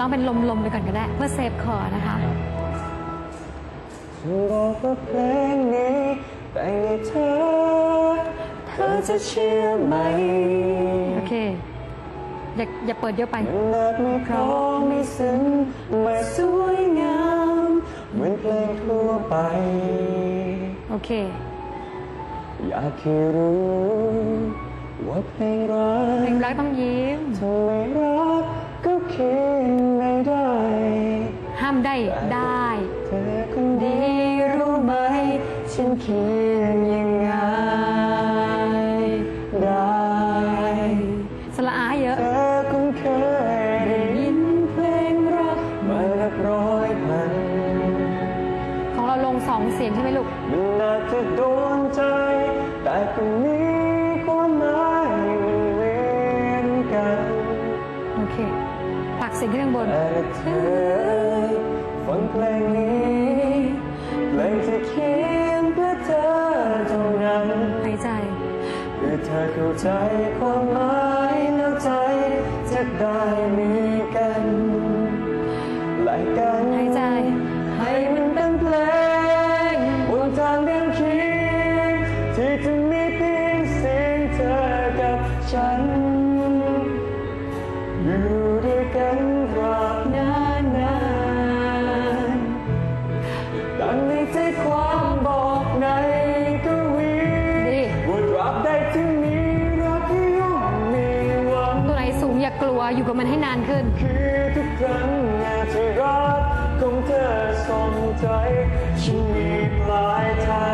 ร้องเป็นลมๆไปก่อนก็ได้ เพื่อเซฟคอนะคะฉันบอกว่าเพลงนี้แต่งให้เธอ เธอจะเชื่อไหม โอเค อย่าอย่าเปิดเยอะไปมันอาจไม่พราะไม่ซึ้งไม่สวยงาม เหมือนเพลงทั่วไป โอเค อยากให้รู้ว่าเพลงรักเพลงรักต้องยิ้มถ้าไมรักก็เขี ได้ได้เธอคนดีรู้ไหม ฉันเขียนยังไงได้สละอาเยอะ เธอคงเคยได้ยินเพลงรักมานับร้อยพันของเราลงสองเสียงใช่ไหมลูก มันอาจจะโดนใจ แต่ก็มีความหมายมันเหมือนกัน โอเคผลักเสียงขึ้นข้างบน แต่เธอ ฟังเพลงนี้เพลงที่เขียนเพื่อเธอเท่านั้นหายใจเพื่อเธอเข้าใจความหมายแล้วใจจะได้มีกันแลกันหายใจ ให้มันเป็นเพลงบนทางเดินคียงที่จะมีเพียงเสียงเธอกับฉัน อย่ากลัวอยู่กับมันให้นานขึ้น คือทุกครั้งที่รักของเธอสนใจฉันมีปลายทา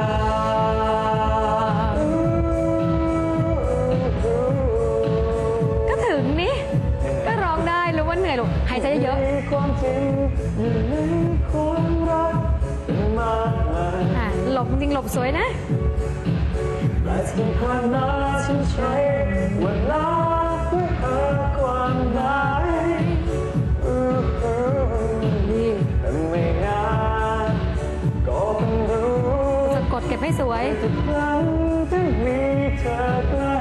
งก็ถึงนี่ก็ร้องได้รู้ว่าเหนื่อยลูกหายใจเยอะมีความจริงอยู่ในความรักมากมายๆอะหลบจริงๆหลบสวยนะแต่ที่ผ่านมาฉันใช้เวลา กดเก็บให้สวยทุกครั้งที่มีเธอใกล้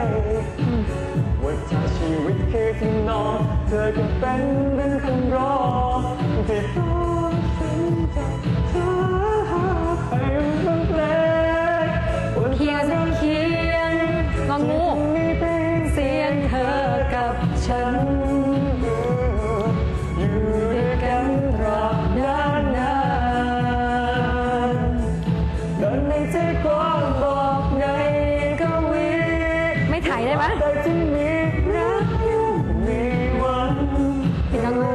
ว่าถ้าชีวิตคือที่นอนเธอก็เป็นเป็นคำร้องที่ต้อง ๆเดินในใจความบอกในกวีไม่ถ่ายได้ไหมแต่ที่มีรักยังมีวันปิดงองู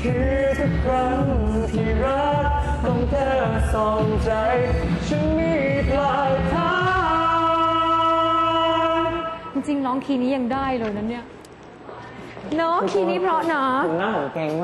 คือทุกครั้งที่รักของเธอส่องใจฉันมีปลายทางจริงๆร้องคีย์นี้ยังได้เลยนะเนี่ยเนาะคีย์นี้เพราะนะ หน้าของเก่งมาก